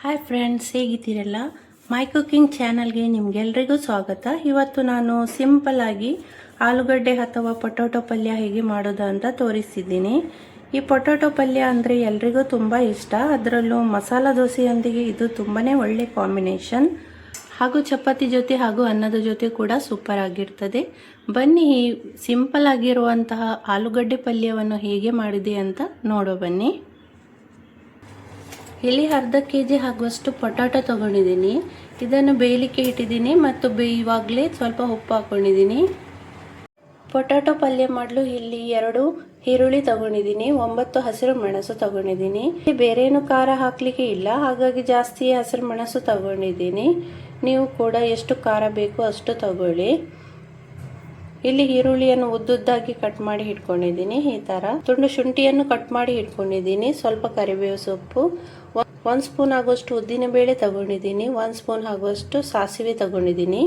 Hi friends ಹೇಗಿದ್ದೀರಲ್ಲ? My cooking ಚಾನಲ್ಗೆ ನಿಮಗೆಲ್ರಿಗೂ ಸ್ವಾಗತ. ಇವತ್ತು ನಾನು ಸಿಂಪಲ್ ಆಗಿ ಆಲೂಗಡ್ಡೆ ಅಥವಾ ಪೊಟೊಟೊ ಪಲ್ಯ ಹೇಗೆ ಮಾಡೋದು ಅಂತ ತೋರಿಸಿದ್ದೀನಿ. ಈ ಪೊಟೊಟೊ ಪಲ್ಯ ಅಂದರೆ ಎಲ್ರಿಗೂ ತುಂಬ ಇಷ್ಟ. ಅದರಲ್ಲೂ ಮಸಾಲ ದೋಸೆಯೊಂದಿಗೆ ಇದು ತುಂಬಾ ಒಳ್ಳೆ ಕಾಂಬಿನೇಷನ್ ಹಾಗೂ ಚಪಾತಿ ಜೊತೆ ಹಾಗೂ ಅನ್ನದ ಜೊತೆ ಕೂಡ ಸೂಪರ್ ಆಗಿರ್ತದೆ. ಬನ್ನಿ ಸಿಂಪಲ್ ಆಗಿರುವಂತಹ ಆಲೂಗಡ್ಡೆ ಪಲ್ಯವನ್ನು ಹೇಗೆ ಮಾಡಿದೆ ಅಂತ ನೋಡೋ ಬನ್ನಿ. ಇಲ್ಲಿ ಅರ್ಧ ಕೆ ಜಿ ಆಗುವಷ್ಟು ಪೊಟಾಟೊ ತೊಗೊಂಡಿದ್ದೀನಿ. ಇದನ್ನು ಬೇಯಲಿಕ್ಕೆ ಇಟ್ಟಿದ್ದೀನಿ ಮತ್ತು ಬೇಯುವಾಗಲೇ ಸ್ವಲ್ಪ ಉಪ್ಪು ಹಾಕ್ಕೊಂಡಿದ್ದೀನಿ ಪೊಟಾಟೊ ಪಲ್ಯ ಮಾಡಲು ಇಲ್ಲಿ ಎರಡು ಈರುಳ್ಳಿ ತಗೊಂಡಿದ್ದೀನಿ, ಒಂಬತ್ತು ಹಸಿರು ಮೆಣಸು ತಗೊಂಡಿದ್ದೀನಿ. ಬೇರೇನು ಖಾರ ಹಾಕಲಿಕ್ಕೆ ಇಲ್ಲ, ಹಾಗಾಗಿ ಜಾಸ್ತಿ ಹಸಿರು ಮೆಣಸು ತಗೊಂಡಿದ್ದೀನಿ. ನೀವು ಕೂಡ ಎಷ್ಟು ಖಾರ ಬೇಕು ಅಷ್ಟು ತಗೊಳ್ಳಿ. ಇಲ್ಲಿ ಈರುಳ್ಳಿಯನ್ನು ಉದ್ದುದ್ದಾಗಿ ಕಟ್ ಮಾಡಿ ಇಟ್ಕೊಂಡಿದ್ದೀನಿ. ಈ ತರ ತುಂಡು ಶುಂಠಿಯನ್ನು ಕಟ್ ಮಾಡಿ ಇಟ್ಕೊಂಡಿದ್ದೀನಿ. ಸ್ವಲ್ಪ ಕರಿಬೇವು ಸೊಪ್ಪು ಒಂದು ಸ್ಪೂನ್ ಆಗುವಷ್ಟು ಉದ್ದಿನ ಬೇಳೆ ತಗೊಂಡಿದ್ದೀನಿ. ಒಂದು ಸ್ಪೂನ್ ಆಗುವಷ್ಟು ಸಾಸಿವೆ ತಗೊಂಡಿದ್ದೀನಿ.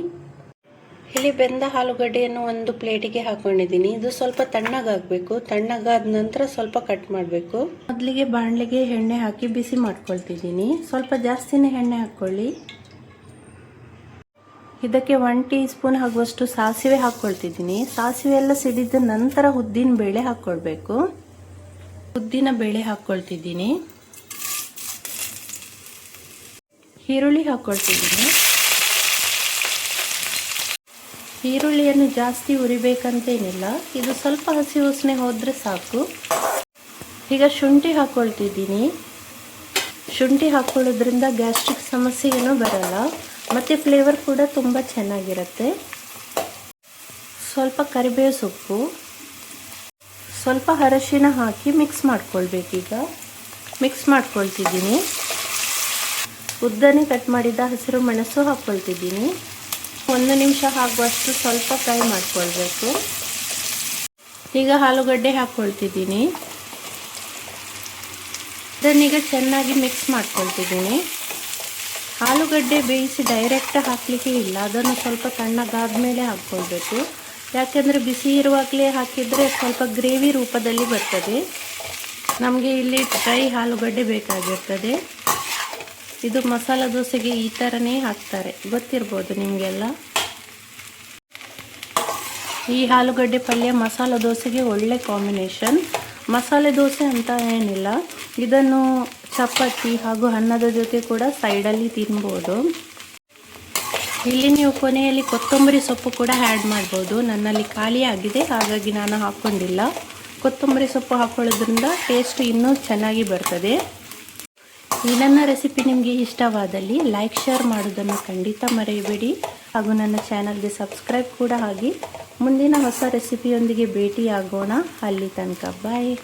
ಇಲ್ಲಿ ಬೆಂದ ಆಲೂಗಡ್ಡೆಯನ್ನು ಒಂದು ಪ್ಲೇಟಿಗೆ ಹಾಕೊಂಡಿದ್ದೀನಿ. ಇದು ಸ್ವಲ್ಪ ತಣ್ಣಗಾಗಬೇಕು ತಣ್ಣಗಾದ ನಂತರ ಸ್ವಲ್ಪ ಕಟ್ ಮಾಡಬೇಕು. ಮೊದಲಿಗೆ ಬಾಣಲೆಗೆ ಎಣ್ಣೆ ಹಾಕಿ ಬಿಸಿ ಮಾಡ್ಕೊಳ್ತಿದ್ದೀನಿ. ಸ್ವಲ್ಪ ಜಾಸ್ತಿನೇ ಎಣ್ಣೆ ಹಾಕ್ಕೊಳ್ಳಿ. ಇದಕ್ಕೆ ಒನ್ ಟೀ ಸ್ಪೂನ್ ಆಗುವಷ್ಟು ಸಾಸಿವೆ ಹಾಕ್ಕೊಳ್ತಿದ್ದೀನಿ. ಸಾಸಿವೆ ಎಲ್ಲ ಸಿಡಿದ ನಂತರ ಉದ್ದಿನ ಬೇಳೆ ಹಾಕ್ಕೊಳ್ಬೇಕು. ಉದ್ದಿನ ಬೇಳೆ ಹಾಕ್ಕೊಳ್ತಿದ್ದೀನಿ. ಈರುಳ್ಳಿ ಹಾಕ್ಕೊಳ್ತಿದ್ದೀನಿ. ಈರುಳ್ಳಿಯನ್ನು ಜಾಸ್ತಿ ಉರಿಬೇಕಂತೇನಿಲ್ಲ ಇದು ಸ್ವಲ್ಪ ಹಸಿ ಉಸ್ನೆ ಹೋದರೆ ಸಾಕು. ಈಗ ಶುಂಠಿ ಹಾಕ್ಕೊಳ್ತಿದ್ದೀನಿ. ಶುಂಠಿ ಹಾಕ್ಕೊಳ್ಳೋದ್ರಿಂದ ಗ್ಯಾಸ್ಟ್ರಿಕ್ ಸಮಸ್ಯೆ ಏನೂ ಬರಲ್ಲ. ಮತ್ತು ಫ್ಲೇವರ್ ಕೂಡ ತುಂಬ ಚೆನ್ನಾಗಿರುತ್ತೆ. ಸ್ವಲ್ಪ ಕರಿಬೇವು ಸೊಪ್ಪು, ಸ್ವಲ್ಪ ಅರಶಿನ ಹಾಕಿ ಮಿಕ್ಸ್ ಮಾಡ್ಕೊಳ್ಬೇಕೀಗ ಮಿಕ್ಸ್ ಮಾಡ್ಕೊಳ್ತಿದ್ದೀನಿ. ಉದ್ದನೆ ಕಟ್ ಮಾಡಿದ ಹಸಿರು ಮೆಣಸು ಹಾಕ್ಕೊಳ್ತಿದ್ದೀನಿ ಒಂದು ನಿಮಿಷ ಆಗುವಷ್ಟು ಸ್ವಲ್ಪ ಫ್ರೈ ಮಾಡ್ಕೊಳ್ಬೇಕು. ಈಗ ಆಲೂಗಡ್ಡೆ ಹಾಕ್ಕೊಳ್ತಿದ್ದೀನಿ ಇದನ್ನೀಗ ಚೆನ್ನಾಗಿ ಮಿಕ್ಸ್ ಮಾಡ್ಕೊಳ್ತಿದ್ದೀನಿ. ಆಲೂಗಡ್ಡೆ ಬೇಯಿಸಿ ಡೈರೆಕ್ಟ್ ಹಾಕಲಿಕ್ಕೆ ಇಲ್ಲ. ಅದನ್ನು ಸ್ವಲ್ಪ ತಣ್ಣಗಾದ ಮೇಲೆ ಹಾಕ್ಕೊಳ್ಬೇಕು. ಯಾಕೆಂದರೆ ಬಿಸಿ ಇರುವಾಗಲೇ ಹಾಕಿದರೆ ಸ್ವಲ್ಪ ಗ್ರೇವಿ ರೂಪದಲ್ಲಿ ಬರ್ತದೆ. ನಮಗೆ ಇಲ್ಲಿ ಡ್ರೈ ಆಲೂಗಡ್ಡೆ ಬೇಕಾಗಿರ್ತದೆ. ಇದು ಮಸಾಲ ದೋಸೆಗೆ ಈ ಥರನೇ ಹಾಕ್ತಾರೆ. ಗೊತ್ತಿರ್ಬೋದು ನಿಮಗೆಲ್ಲ? ಈ ಆಲೂಗಡ್ಡೆ ಪಲ್ಯ ಮಸಾಲ ದೋಸೆಗೆ ಒಳ್ಳೆ ಕಾಂಬಿನೇಷನ್ ಮಸಾಲೆ ದೋಸೆ ಅಂತ ಏನಿಲ್ಲ. ಇದನ್ನು ಚಪಾತಿ ಹಾಗೂ ಅನ್ನದ ಜೊತೆ ಕೂಡ ಸೈಡಲ್ಲಿ ತಿನ್ಬೋದು. ಇಲ್ಲಿ ನೀವು ಕೊನೆಯಲ್ಲಿ ಕೊತ್ತಂಬರಿ ಸೊಪ್ಪು ಕೂಡ ಆ್ಯಡ್ ಮಾಡ್ಬೋದು. ನನ್ನಲ್ಲಿ ಖಾಲಿಯಾಗಿದೆ ಹಾಗಾಗಿ ನಾನು ಹಾಕ್ಕೊಂಡಿಲ್ಲ ಕೊತ್ತಂಬರಿ ಸೊಪ್ಪು ಹಾಕ್ಕೊಳ್ಳೋದ್ರಿಂದ ಟೇಸ್ಟ್ ಇನ್ನೂ ಚೆನ್ನಾಗಿ ಬರ್ತದೆ. ಈ ನನ್ನ ರೆಸಿಪಿ ನಿಮಗೆ ಇಷ್ಟವಾದಲ್ಲಿ ಲೈಕ್ ಶೇರ್ ಮಾಡೋದನ್ನು ಖಂಡಿತ ಮರೆಯಬೇಡಿ. ಹಾಗೂ ನನ್ನ ಚಾನಲ್ಗೆ ಸಬ್ಸ್ಕ್ರೈಬ್ ಕೂಡ ಆಗಿ. ಮುಂದಿನ ಹೊಸ ರೆಸಿಪಿಯೊಂದಿಗೆ ಭೇಟಿಯಾಗೋಣ. ಅಲ್ಲಿ ತನಕ ಬಾಯ್